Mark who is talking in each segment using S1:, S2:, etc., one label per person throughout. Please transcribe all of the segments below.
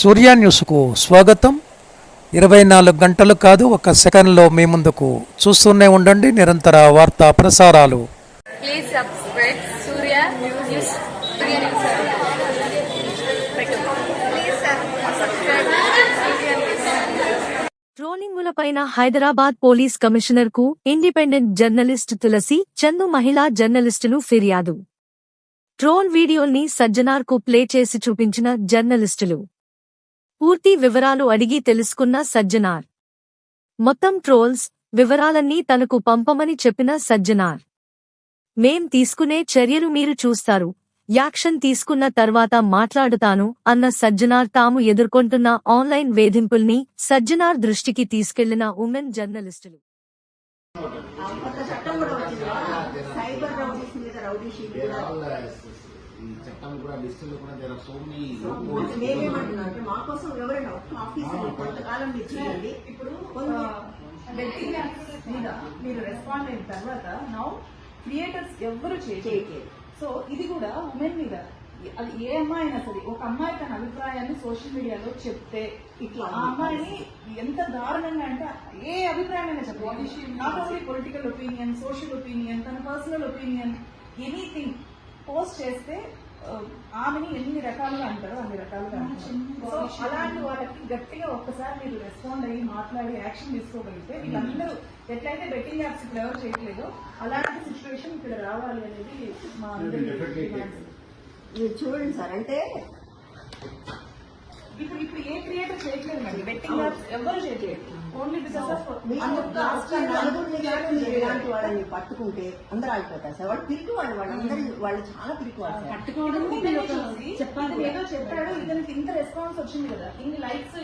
S1: సూర్య న్యూస్కు స్వాగతం. ఇరవై నాలుగు గంటలు కాదు ఒక సెకండ్లో మీ ముందుకు చూస్తూనే ఉండండి నిరంతర వార్తా ప్రసారాలు.
S2: ట్రోలింగులపైన హైదరాబాద్ పోలీస్ కమిషనర్కు ఇండిపెండెంట్ జర్నలిస్ట్ తులసి చందు మహిళా జర్నలిస్టులు ఫిర్యాదు. ట్రోల్ వీడియోల్ని సజ్జనార్కు ప్లే చేసి చూపించిన జర్నలిస్టులు. పూర్తి వివరాలు అడిగి తెలుసుకున్న సజ్జనార్. మొత్తం ట్రోల్స్ వివరాలన్నీ తనకు పంపమని చెప్పిన సజ్జనార్. మేం తీసుకునే చర్యలు మీరు చూస్తారు యాక్షన్ తీసుకున్న తర్వాత మాట్లాడుతాను అన్న సజ్జనార్ తాము ఎదుర్కొంటున్న ఆన్లైన్ వేధింపుల్ని సజ్జనార్ దృష్టికి తీసుకెళ్ళిన ఉమెన్ జర్నలిస్టులు.
S3: సైబర్ రౌడీస్ మీద రౌడీ షీట్ కూడా
S4: ఈ చట్టం కూడా డిజిటల్ కూడా దేర్ ఆర్ సో మెనీ
S3: అంటే మేమేమంటున్నాం అంటే మా కోసం ఎవరైనా ఒక్క ఆఫీసర్ కొంతకాలం మీరు చేయండి.
S5: ఇప్పుడు మీద మీరు రెస్పాండ్ అయిన తర్వాత నౌ క్రియేటర్స్ ఎవరు చేయలేదు. సో ఇది కూడా ఉమెన్ మీద. అది ఏ అమ్మాయి అయినా సరే ఒక అమ్మాయి తన అభిప్రాయాన్ని సోషల్ మీడియాలో చెప్తే
S3: ఇట్లా
S5: ఆ అమ్మాయిని ఎంత దారుణంగా అంటే ఏ అభిప్రాయం అయినా చెప్పాలి not only political opinion social opinion తన పర్సనల్ ఒపీనియన్ ఎనీథింగ్ పోస్ట్ చేస్తే ఆమెని ఎన్ని రకాలుగా అంటారో అన్ని రకాలుగా అంటారు. సో అలాంటి వాళ్ళకి గట్టిగా ఒక్కసారి మీరు రెస్పాండ్ అయ్యి మాట్లాడి యాక్షన్ తీసుకోగలిగితే వీళ్ళందరూ ఎట్లయితే బెట్టింగ్ యాప్స్ ఇప్పుడు ఎవరు చేయట్లేదో అలాంటి సిచ్యువేషన్ ఇక్కడ రావాలి అనేది మా అందరి
S3: చూడండి సార్ అంటే
S5: ఇప్పుడు ఇప్పుడు ఏ క్రియేటర్ చేయట్లేదు మేడం బెట్టింగ్ యాప్స్ ఎవరు చేయట్లేదు. ఓన్లీ బికాస్ ఆఫ్
S3: మీరు ఒక్క నలుగురిని కానీ మీరు ఇలాంటి వాళ్ళని పట్టుకుంటే అందరూ ఆగిపోతారు సార్. వాళ్ళు పిరికి వాళ్ళు వాళ్ళందరూ వాళ్ళు చాలా పిరికి వాళ్ళు సార్.
S5: చెప్పాలి. ఏదో చెప్పాడు ఇతనికి ఇంత రెస్పాన్స్ వచ్చింది కదా. ఇన్ని లైక్స్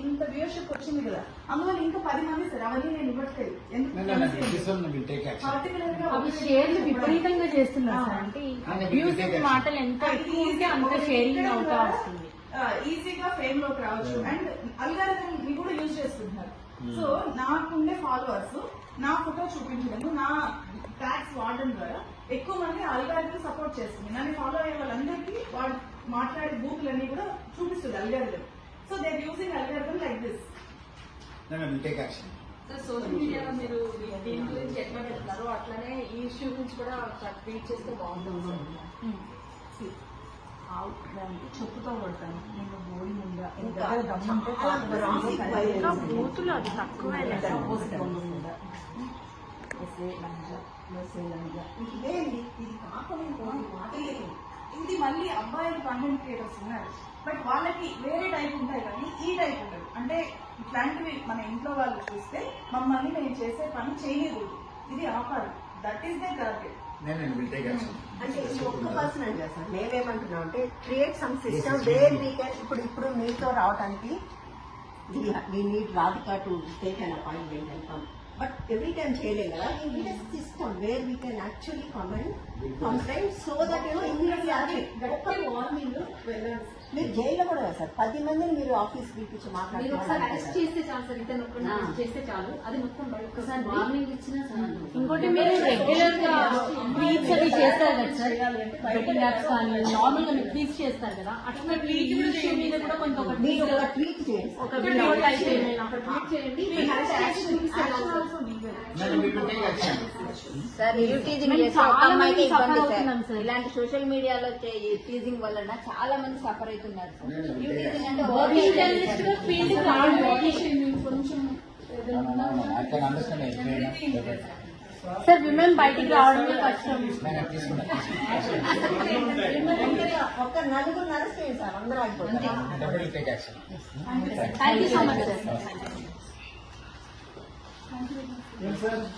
S5: ఇంత వ్యూషిప్ వచ్చింది కదా. అందువల్ల ఇంకా పది మంది సార్. అవన్నీ నేను ఇవ్వట్లేదు.
S6: షేర్లు విపరీతంగా చేస్తున్నారు సార్. అంటే మాటలు ఎంత ఎక్కువ ఉంటే అంత షేరింగ్ అవుతా వస్తుంది.
S5: ఈజీగా ఫేమ్లోకి రావచ్చు. అండ్ అల్గారిథం ని కూడా యూజ్ చేసుకుంటున్నారు సో నాకుండే ఫాలోవర్స్ నా ఫోటో చూపించడము నా ట్యాక్స్ వాడడం ద్వారా ఎక్కువ మంది అల్గారిథం సపోర్ట్ చేస్తుంది. నన్ను ఫాలో అయ్యే వాళ్ళందరికీ వాడు మాట్లాడే బూతులన్నీ కూడా చూపిస్తుంది algorithm so they using algorithm like this
S4: will take action
S7: social మీడియాలో మీరు దీని గురించి ఎట్లా పెడతారో అట్లనే ఈ ఇష్యూ గురించి కూడా ట్వీట్ చేస్తే బాగుంటుంది.
S5: చెప్పుతో కొడతాను. నేను బోడి ముందా.
S6: బూతులు అది తక్కువే.
S3: ఇదే
S5: మళ్ళీ అబ్బాయిలు కంటెంట్ క్రియేటర్స్ ఉన్నారు. బట్ వాళ్ళకి వేరే టైప్ ఉంటాయి కానీ ఈ టైప్ ఉండదు. అంటే ఇట్లాంటివి మన ఇంట్లో వాళ్ళు చూస్తే మమ్మల్ని మేము చేసే పని చేయకూడదు. ఇది ఆపాలి దట్ ఈస్ దే టార్గెట్
S3: అంటే ఒక్క పర్సన్ సార్ అంటే create some system where we can ఇప్పుడు ఇప్పుడు మీతో రావడానికి we need Radhika to take an appointment and but every time చేయలేం కదా we need system where we can actually comment complaint so that you know immediately action ఒక్క warning మీరు జైల్లో కూడా కదా సార్? పది మందిని మీరు ఆఫీస్ పిలిపించి
S7: మీరు ఒకసారి అరెస్ట్
S3: మాట్లాడుతున్నారు
S7: చేస్తే చాలు సార్. ఇతను ఒక్కడిని చేస్తే చాలు. అది మొత్తం ఒకసారి వార్నింగ్ ఇచ్చినా సార్
S6: ఇంకోటి మీరు రెగ్యులర్గా ట్వీట్స్ అవి చేస్తారు కదా సార్? బెట్టింగ్ యాప్స్ కానీ నార్మల్గా మీరు ట్వీట్స్ చేస్తారు కదా? అట్లా ట్వీట్ మీద కూడా కొంత ఒక
S3: మీరు
S6: tweet,
S3: ఒక ట్వీట్ చేయండి
S6: ఒక వీడియో ఏమైనా ఒక ట్వీట్ చేయండి
S4: నేను విల్ టేక్ యాక్షన్
S8: సార్ ఇల్లు టీజింగ్
S6: మేము
S8: చేస్తే ఒక
S6: చాలా
S8: అమ్మాయికి
S6: మంది
S8: ఇబ్బంది
S6: suffer అవుతున్నాం
S8: సార్
S6: సార్.
S8: ఇలాంటి సోషల్ మీడియాలో టీజింగ్ వలన చాలా మంది సఫర్ అవుతున్నారు సార్
S4: నేను
S8: ఇల్లు టీజింగ్ అంటే
S6: వర్కింగ్ జర్నలిస్ట్గా ఫీల్డ్ రావడం కొంచెం
S4: I can understand
S6: sir women బయటికి రావడమే కష్టం.
S3: ఒక్క నలుగురు అరెస్ట్ చేయండి సార్ అందరూ అయిపోతారు
S4: definitely take action
S6: thank you so much sir Yes, sir.